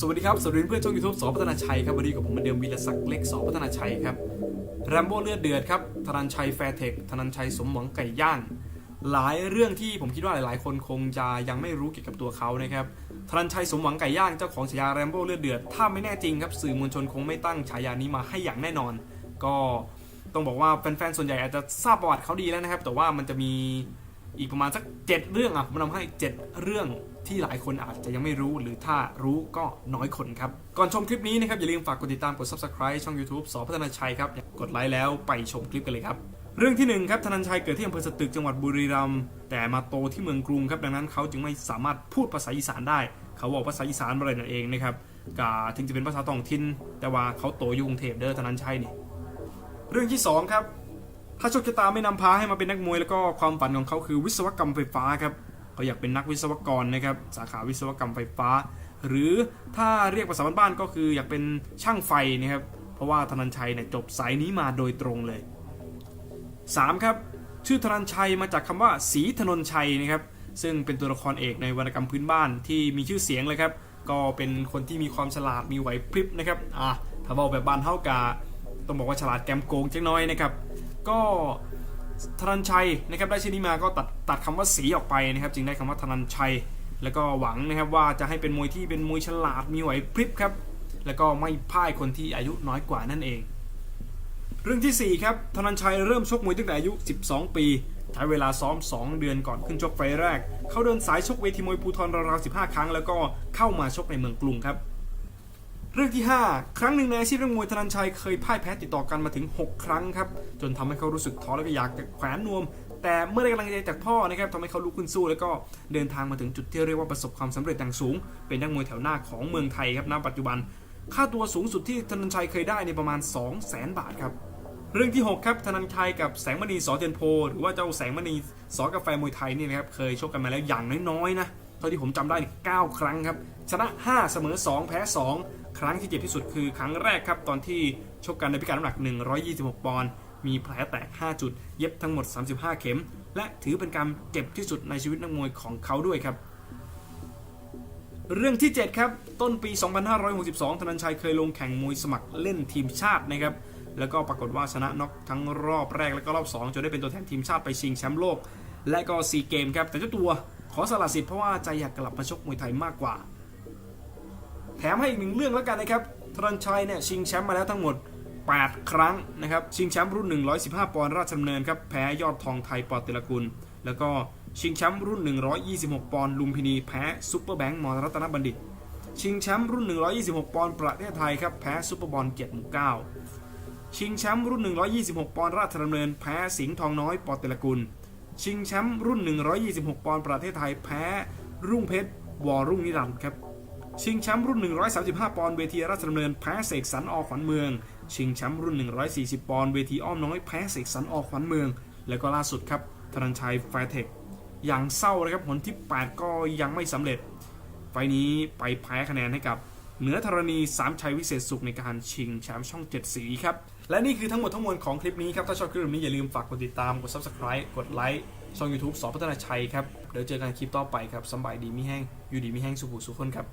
สวัสดีครับ สวัสดีเพื่อนช่องยูทูบสอพัฒนาชัยครับวันนี้กับผมเหมือนเดิมวีรศักดิ์เล็กสอพัฒนาชัยครับแรมโบ้เลือดเดือดครับธนันชัยแฟร์เทคธนันชัยสมหวังไก่ย่าง หลายเรื่องที่ผมคิดว่าหลายๆ คนคงจะยังไม่รู้เกี่ยวกับตัวเขานะครับธนันชัยสมหวังไก่ย่างเจ้าของฉายาแรมโบ้เลือดเดือด ถ้าไม่แน่จริงครับสื่อมวลชนคงไม่ตั้งฉายานี้มาให้อย่างแน่นอน ก็ต้องบอกว่าแฟนๆส่วนใหญ่อาจจะทราบประวัติเขาดีแล้วนะครับ แต่ว่ามันจะมี อีกประมาณสักเจ็ดเรื่องอะผมนำให้เจ็ดเรื่องที่หลายคนอาจจะยังไม่รู้หรือถ้ารู้ก็น้อยคนครับ ก่อนชมคลิปนี้นะครับ อย่าลืมฝากกดติดตามกด subscribe ช่อง YouTube สอพัฒนาชัยครับ กดไลค์แล้วไปชมคลิปกันเลยครับ เรื่องที่หนึ่งครับธนันชัยเกิดที่อำเภอสตึกจังหวัดบุรีรัมย์แต่มาโตที่เมืองกรุงครับดังนั้นเขาจึงไม่สามารถพูดภาษาอีสานได้ เขาบอกภาษาอีสานมาเลยนั่นเองนะครับกาถึงจะเป็นภาษาท้องถิ่นแต่ว่าเขาโตอยู่กรุงเทพเด้อธนันชัยนี่เรื่องที่สองครับ ถ้าโชคชะตาไม่นำพาให้มาเป็นนักมวยแล้วก็ความฝันของเขาคือวิศวกรรมไฟฟ้าครับเขาอยากเป็นนักวิศวกรนะครับสาขาวิศวกรรมไฟฟ้า หรือถ้าเรียกภาษาบ้านๆก็คืออยากเป็นช่างไฟนะครับเพราะว่าธนันชัยเนี่ยจบสายนี้มาโดยตรงเลย 3. ครับชื่อธนันชัยมาจากคำว่าศรีธนนชัยนะครับซึ่งเป็นตัวละครเอกในวรรณกรรมพื้นบ้านที่มีชื่อเสียงเลยครับก็เป็นคนที่มีความฉลาดมีไหวพริบนะครับอะถ้าบอกแบบบ้านเท่ากาต้องบอกว่าฉลาดแกมโกงจังน้อยนะครับ ก็ธนันชัยนะครับได้ชื่อนี้มาก็ตัดตัดคำว่าสีออกไปนะครับ จึงได้คำว่าธนันชัย แล้วก็หวังนะครับว่าจะให้เป็นมวยที่เป็นมวยฉลาดมีไหวพริบครับ แล้วก็ไม่พ่ายคนที่อายุน้อยกว่านั่นเอง เรื่องที่ 4 ครับธนันชัยเริ่มชกมวยตั้งแต่อายุ 12 ปีใช้เวลาซ้อม 2 เดือนก่อนขึ้นชกไฟแรก เขาเดินสายชกเวทีมวยภูทรราวๆ15 ครั้ง แล้วก็เข้ามาชกในเมืองกรุงครับ เรื่องที่ 5 ครั้งหนึ่งในอาชีพนักมวยธนันชัยเคยพ่ายแพ้ติดต่อกันมาถึง 6 ครั้งครับจนทำให้เขารู้สึกท้อและก็อยากจะแขวนนวม แต่เมื่อได้กำลังใจจากพ่อนะครับทำให้เขาลุกขึ้นสู้ แล้วก็เดินทางมาถึงจุดที่เรียกว่าประสบความสำเร็จอย่างสูง เป็นนักมวยแถวหน้าของเมืองไทยครับณปัจจุบัน ค่าตัวสูงสุดที่ธนันชัยเคยได้ในประมาณ 2 0 0 0 0 0 บาทครับเรื่องที่ 6 ครับธนันชัยกับแสงมณีสอเทียนโพหรือว่าเจ้าแสงมณีสอกาแฟมวยไทยนี่นะครับเคยชกกันมาแล้วอย่างน้อยๆนะ เท่าที่ผมจำได้นี่9ครั้งครับ ชนะ 5 เสมอ 2 แพ้ 2 ครั้งที่เจ็บที่สุดคือครั้งแรกครับ ตอนที่ชกกันในพิกัดน้ำหนัก 126 ปอนด์มีแผลแตก 5 จุด เย็บทั้งหมด 35 เข็ม และถือเป็นการเจ็บที่สุดในชีวิตนักมวยของเขาด้วยครับ เรื่องที่ 7 ครับ ต้นปี 2562 ธนันชัยเคยลงแข่งมวยสมัครเล่นทีมชาตินะครับแล้วก็ปรากฏว่าชนะน็อกทั้งรอบแรกและก็รอบ 2จนได้เป็นตัวแทนทีมชาติไปชิงแชมป์โลก และก็ซีเกมครับแต่เจ้าตัว อสละสิทธิ์เพราะว่าใจอยากกลับมาชกมวยไทยมากกว่า แถมให้อีกหนึ่งเรื่องแล้วกันนะครับธนชัยเนี่ยชิงแชมป์มาแล้วทั้งหมด 8 ครั้งนะครับชิงแชมป์รุ่น 115 ปอนด์ราชดำเนินครับแพ้ยอดทองไทยปอติลกุล แล้วก็ชิงแชมป์รุ่น 126 ปอนด์ลุมพินีแพ้ซุปเปอร์แบงค์มอรัตนบัณฑิต ชิงแชมป์รุ่น 126 ปอนด์ประเทศไทยครับแพ้ซุปเปอร์บอลเกียรติหมู่เก้าชิงแชมป์รุ่น 126 ปอนด์ราชดำเนิน แพ้สิงห์ทองน้อยปอติลกุล ชิงแชมป์รุ่น 126 ปอนด์ประเทศไทยแพ้ รุ่งเพชรวอรุ่งนิรันดร์ครับชิงแชมป์รุ่น 135 ปอนด์เวทีราชดำเนินแพ้เสกสรรอขวัญเมือง ชิงแชมป์รุ่น 140 ปอนด์เวทีอ้อมน้อยแพ้เสกสรรอขวัญเมือง แล้วก็ล่าสุดครับธนันชัยแฟเทคอย่างเศร้านะครับผลที่ 8 ก็ยังไม่สำเร็จ ไฟนี้ไปแพ้คะแนนให้กับ เหนือธรณีสามชัยวิเศษสุขในการชิงแชมป์ช่อง 7 สีครับ และนี่คือทั้งหมดทั้งมวลของคลิปนี้ครับ ถ้าชอบคลิปนี้อย่าลืมฝากกดติดตาม กด subscribe กดไลค์ช่อง YouTube สอพัฒนาชัยครับ เดี๋ยวเจอกันคลิปต่อไปครับสบายดีมิแห้งอยู่ดีมิแห้งสุขุสุขคนครับ